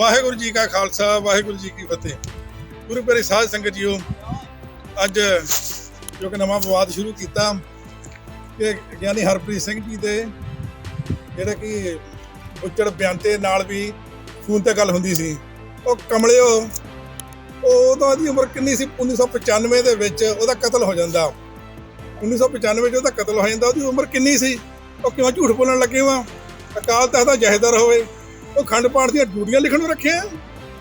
ਵਾਹਿਗੁਰੂ ਜੀ ਕਾ ਖਾਲਸਾ, ਵਾਹਿਗੁਰੂ ਜੀ ਕੀ ਫਤਿਹ। ਗੁਰੂ ਪਿਆਰੀ ਸਾਧ ਸੰਗਤ ਜੀਓ, ਅੱਜ ਜੋ ਕਿ ਨਵਾਂ ਵਿਵਾਦ ਸ਼ੁਰੂ ਕੀਤਾ ਕਿ ਗਿਆਨੀ ਹਰਪ੍ਰੀਤ ਸਿੰਘ ਜੀ ਦੇ ਜਿਹੜੇ ਕਿ ਉੱਚੜ ਬਿਆਨਤੇ ਨਾਲ ਵੀ ਫੋਨ ਤੇ ਗੱਲ ਹੁੰਦੀ ਸੀ, ਉਹ ਕਮਲਿਓ, ਉਹ ਉਹਦਾ ਦੀ ਉਮਰ ਕਿੰਨੀ ਸੀ? 1995 ਦੇ ਵਿੱਚ ਉਹਦਾ ਕਤਲ ਹੋ ਜਾਂਦਾ। 1995 ਵਿੱਚ ਉਹਦਾ ਕਤਲ ਹੋ ਜਾਂਦਾ, ਉਹਦੀ ਉਮਰ ਕਿੰਨੀ ਸੀ? ਉਹ ਕਿਉਂ ਝੂਠ ਬੋਲਣ ਲੱਗੇ ਵਾ? ਅਕਾਲ ਤਖਤ ਦਾ ਜਹੇਦਾਰ ਹੋਵੇ ਉਹ ਖੰਡ ਪਾਠ ਦੀਆਂ ਡਿਊਟੀਆਂ ਲਿਖਣ ਨੂੰ ਰੱਖਿਆ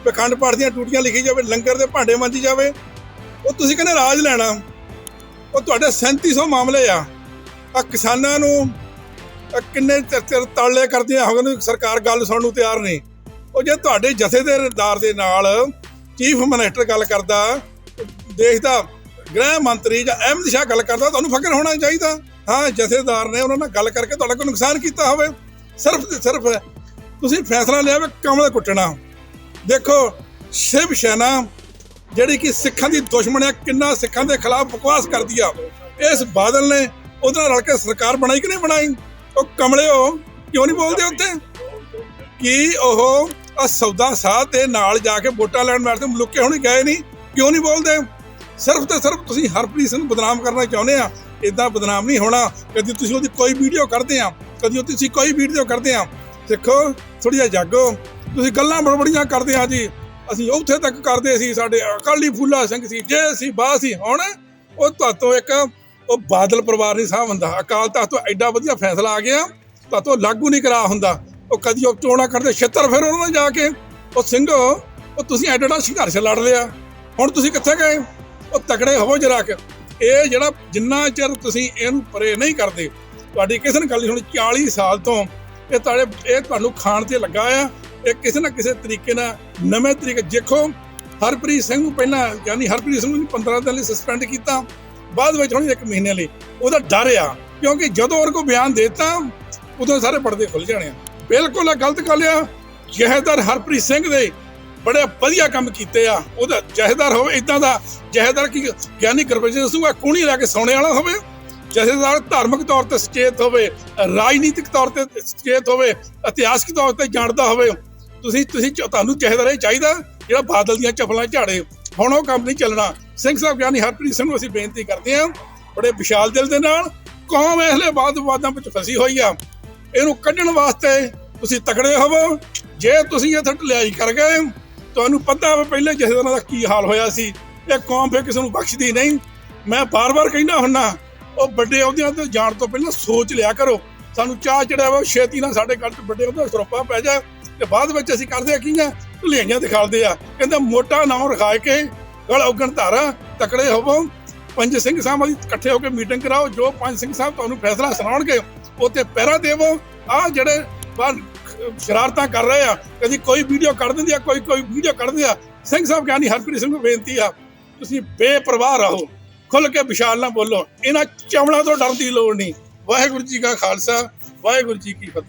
ਵੀ ਖੰਡ ਪਾਠ ਦੀਆਂ ਡਿਊਟੀਆਂ ਲਿਖੀ ਜਾਵੇ, ਲੰਗਰ ਦੇ ਭਾਂਡੇ ਮਾਂਜੀ ਜਾਵੇ। ਉਹ ਤੁਸੀਂ ਕਹਿੰਦੇ ਰਾਜ ਲੈਣਾ। ਉਹ ਤੁਹਾਡੇ 3700 ਮਾਮਲੇ ਆ। ਆ ਕਿਸਾਨਾਂ ਨੂੰ ਕਿੰਨੇ ਚਿਰ ਤਾਲੇ ਕਰਦੀਆਂ ਹੋ ਗਏ ਸਰਕਾਰ ਗੱਲ ਸੁਣਨ ਨੂੰ ਤਿਆਰ ਨਹੀਂ। ਉਹ ਜੇ ਤੁਹਾਡੇ ਜਥੇਦਾਰ ਦੇ ਨਾਲ ਚੀਫ ਮਿਨਿਸਟਰ ਗੱਲ ਕਰਦਾ ਦੇਸ਼ ਦਾ ਗ੍ਰਹਿ ਮੰਤਰੀ ਜਾਂ ਅਹਿਮਦ ਸ਼ਾਹ ਗੱਲ ਕਰਦਾ, ਤੁਹਾਨੂੰ ਫਕਰ ਹੋਣਾ ਚਾਹੀਦਾ। ਹਾਂ, ਜਥੇਦਾਰ ਨੇ ਉਹਨਾਂ ਨਾਲ ਗੱਲ ਕਰਕੇ ਤੁਹਾਡਾ ਕੋਈ ਨੁਕਸਾਨ ਕੀਤਾ ਹੋਵੇ। ਸਿਰਫ ਤੇ ਸਿਰਫ ਤੁਸੀਂ ਫੈਸਲਾ ਲਿਆ ਵੀ ਕਮਲ ਕੁੱਟਣਾ। ਦੇਖੋ, ਸ਼ਿਵ ਸੈਨਾ, ਜਿਹੜੀ ਕਿ ਸਿੱਖਾਂ ਦੀ ਦੁਸ਼ਮਣ ਹੈ, ਕਿੰਨਾ ਸਿੱਖਾਂ ਦੇ ਖਿਲਾਫ ਬਕਵਾਸ ਕਰਦੀ ਆ। ਇਸ ਬਾਦਲ ਨੇ ਉਹਦੇ ਨਾਲ ਰਲ ਕੇ ਸਰਕਾਰ ਬਣਾਈ ਕਿ ਨਹੀਂ ਬਣਾਈ? ਉਹ ਕਮਲਿਓ, ਕਿਉਂ ਨਹੀਂ ਬੋਲਦੇ ਉੱਤੇ ਕਿ ਉਹ ਆ ਸੌਦਾ ਸਾਹ ਤੇ ਨਾਲ ਜਾ ਕੇ ਵੋਟਾਂ ਲੈਣ ਵਾਸਤੇ ਮੁਲਕੇ ਹੁਣ ਗਏ ਨਹੀਂ? ਕਿਉਂ ਨਹੀਂ ਬੋਲਦੇ? ਸਿਰਫ ਤੇ ਸਿਰਫ ਤੁਸੀਂ ਹਰਪ੍ਰੀਤ ਸਿੰਘ ਨੂੰ ਬਦਨਾਮ ਕਰਨਾ ਚਾਹੁੰਦੇ ਆ। ਇਦਾਂ ਬਦਨਾਮ ਨਹੀਂ ਹੋਣਾ। ਕਦੀ ਤੁਸੀਂ ਉਹਦੀ ਕੋਈ ਵੀਡੀਓ ਕਰਦੇ ਆ, ਕਦੀ ਉਹ ਤੁਸੀਂ ਕੋਈ ਵੀਡੀਓ ਕਰਦੇ ਆ। ਦੇਖੋ ਥੋੜੀ ਜਿਹਾ ਜਾਗੋ। ਤੁਸੀਂ ਗੱਲਾਂ ਬੜਬੜੀਆਂ ਕਰਦੇ ਆ ਜੀ। ਅਸੀਂ ਉੱਥੇ ਤੱਕ ਕਰਦੇ ਸੀ, ਸਾਡੇ ਅਕਾਲੀ ਫੂਲਾ ਸਿੰਘ ਸੀ, ਜੇ ਸੀ ਬਾਹ ਸੀ, ਹੁਣ ਉਹ ਤੁਹਾਤੋਂ ਇੱਕ, ਉਹ ਬਾਦਲ ਪਰਿਵਾਰ ਨਹੀਂ ਸਾਹ ਹੁੰਦਾ। ਅਕਾਲ ਤਖਤ ਤੋਂ ਐਡਾ ਵਧੀਆ ਫੈਸਲਾ ਆ ਗਿਆ, ਤੁਹਾਤੋਂ ਲਾਗੂ ਨਹੀਂ ਕਰਾ ਹੁੰਦਾ। ਉਹ ਕਦੀ ਉਹ ਚੋਣਾ ਕਰਦੇ, ਛਿੱਤਰ ਫਿਰ ਉਹਨਾਂ ਨੇ ਜਾ ਕੇ। ਉਹ ਸਿੰਘੋ, ਉਹ ਤੁਸੀਂ ਐਡਾ ਐਡਾ ਸੰਘਰਸ਼ ਲੜ ਲਿਆ। ਹੁਣ ਤੁਸੀਂ ਕਿੱਥੇ ਗਏ? ਉਹ ਤਕੜੇ ਹੋਵੋ ਜਰਾ ਕਿ। ਇਹ ਜਿਹੜਾ ਜਿੰਨਾ ਚਿਰ ਤੁਸੀਂ ਇਹਨੂੰ ਪਰੇ ਨਹੀਂ ਕਰਦੇ, ਤੁਹਾਡੀ ਕਿਸੇ ਨੇ ਗੱਲ ਨਹੀਂ ਹੁਣ 40 ਸਾਲ ਤੋਂ ਇਹ ਤੁਹਾਡੇ, ਇਹ ਤੁਹਾਨੂੰ ਖਾਣ ਤੇ ਲੱਗਾ ਆ। ਇਹ ਕਿਸੇ ਨਾ ਕਿਸੇ ਤਰੀਕੇ ਨਾਲ ਨਵੇਂ ਤਰੀਕੇ ਦੇਖੋ, ਹਰਪ੍ਰੀਤ ਸਿੰਘ ਨੂੰ ਪਹਿਲਾਂ ਯਾਨੀ ਹਰਪ੍ਰੀਤ ਸਿੰਘ ਨੂੰ 15 ਦਿਨ ਲਈ ਸਸਪੈਂਡ ਕੀਤਾ। ਬਾਅਦ ਵਿੱਚ ਹੁਣ ਇੱਕ ਮਹੀਨੇ ਲਈ। ਉਹਦਾ ਡਰ ਆ, ਕਿਉਂਕਿ ਜਦੋਂ ਉਹਨਾਂ ਕੋ ਬਿਆਨ ਦੇਤਾ, ਉਦੋਂ ਸਾਰੇ ਪਰਦੇ ਖੁੱਲ ਜਾਣੇ ਆ। ਬਿਲਕੁਲ ਇਹ ਗਲਤ ਗੱਲ ਆ। ਜਹੇਦਾਰ ਹਰਪ੍ਰੀਤ ਸਿੰਘ ਦੇ ਬੜੇ ਵਧੀਆ ਕੰਮ ਕੀਤੇ ਆ। ਉਹਦਾ ਜਹੇਦਾਰ ਹੋਵੇ ਇਦਾਂ ਦਾ ਜਹੇਦਾਰ ਕੀ ਗਿਆਨੀ ਗੁਰਬਚਨ ਸਿੰਘ ਆ ਕੂਣੀ ਲਾ ਕੇ ਸੌਣੇ ਵਾਲਾ ਹੋਵੇ। ਜਥੇਦਾਰ ਧਾਰਮਿਕ ਤੌਰ ਤੇ ਸੁਚੇਤ ਹੋਵੇ, ਰਾਜਨੀਤਿਕ ਤੌਰ ਤੇ ਸੁਚੇਤ ਹੋਵੇ, ਇਤਿਹਾਸਕ ਤੌਰ ਤੇ ਜਾਣਦਾ ਹੋਵੇ, ਤੁਸੀਂ ਤੁਸੀਂ ਚ- ਤੁਹਾਨੂੰ ਜਥੇਦਾਰ ਇਹ ਚਾਹੀਦਾ ਜਿਹੜਾ ਬਾਦਲ ਦੀਆਂ ਚਪਲਾਂ ਝਾੜੇ। ਹੁਣ ਉਹ ਕੰਮ ਨਹੀਂ ਚੱਲਣਾ। ਸਿੰਘ ਸਾਹਿਬ ਗਿਆਨੀ ਹਰਪ੍ਰੀਤ ਸਿੰਘ ਨੂੰ ਅਸੀਂ ਬੇਨਤੀ ਕਰਦੇ ਹਾਂ, ਬੜੇ ਵਿਸ਼ਾਲ ਦਿਲ ਦੇ ਨਾਲ, ਕੌਮ ਇਸਲੇ ਬਾਦ ਵਿਵਾਦਾਂ ਵਿੱਚ ਫਸੀ ਹੋਈ ਆ। ਇਹਨੂੰ ਕੱਢਣ ਵਾਸਤੇ ਤੁਸੀਂ ਤਕੜੇ ਹੋਵੋ। ਜੇ ਤੁਸੀਂ ਇੱਥੇ ਢਲਿਆਈ ਕਰ ਗਏ, ਤੁਹਾਨੂੰ ਪਤਾ ਵਾ ਪਹਿਲੇ ਜਥੇਦਾਰਾਂ ਦਾ ਕੀ ਹਾਲ ਹੋਇਆ ਸੀ। ਇਹ ਕੌਮ ਫੇ ਕਿਸੇ ਨੂੰ ਬਖਸ਼ਦੀ ਨਹੀਂ। ਮੈਂ ਬਾਰ-ਬਾਰ ਕਹਿੰਦਾ ਹੁੰਨਾ ਉਹ ਵੱਡੇ ਅਹੁਦਿਆਂ ਤੇ ਜਾਣ ਤੋਂ ਪਹਿਲਾਂ ਸੋਚ ਲਿਆ ਕਰੋ। ਸਾਨੂੰ ਚਾਹ ਚੜਿਆ ਵਾ, ਛੇਤੀ ਨਾਲ ਸਾਡੇ ਗੱਲ 'ਚ ਵੱਡੇ ਅਹੁਦੇ ਸਰੋਪਾ ਪੈ ਜਾ ਤੇ ਬਾਅਦ ਵਿੱਚ ਅਸੀਂ ਕਰਦੇ ਆ ਕੀਆਂ ਢੁਲਿਆਈਆਂ ਦਿਖਾਉਂਦੇ ਆ। ਕਹਿੰਦਾ ਮੋਟਾ ਨਾਮ ਰਖਾ ਕੇ ਗਲ ਉਗਣ ਧਾਰਾ, ਤਕੜੇ ਹੋਵੋ। ਪੰਜ ਸਿੰਘ ਸਾਹਿਬ ਦੀ ਇਕੱਠੇ ਹੋ ਕੇ ਮੀਟਿੰਗ ਕਰਾਓ, ਜੋ ਪੰਜ ਸਿੰਘ ਸਾਹਿਬ ਤੁਹਾਨੂੰ ਫੈਸਲਾ ਸੁਣਾਉਣਗੇ ਉੱਤੇ ਪਹਿਰਾ ਦੇਵੋ। ਆ ਜਿਹੜੇ ਬਾਹਰ ਸ਼ਰਾਰਤਾਂ ਕਰ ਰਹੇ ਆ, ਕਦੀ ਕੋਈ ਵੀਡੀਓ ਕੱਢ ਦਿੰਦੇ ਆ ਕੋਈ ਕੋਈ ਵੀਡੀਓ ਕੱਢ ਦਿੰਦੇ ਆ। ਸਿੰਘ ਸਾਹਿਬ ਗਿਆਨੀ ਹਰਪ੍ਰੀਤ ਸਿੰਘ ਨੂੰ ਬੇਨਤੀ ਆ, ਤੁਸੀਂ ਬੇਪਰਵਾਹ ਰਹੋ। ਖੁੱਲ ਕੇ ਵਿਸ਼ਾਲ ਨਾ ਬੋਲੋ। ਇਹਨਾਂ ਚਮੜਾ ਤੋਂ ਡਰਨ ਦੀ ਲੋੜ ਨਹੀਂ। ਵਾਹਿਗੁਰੂ ਜੀ ਕਾ ਖਾਲਸਾ, ਵਾਹਿਗੁਰੂ ਜੀ ਕੀ ਫਤਿਹ।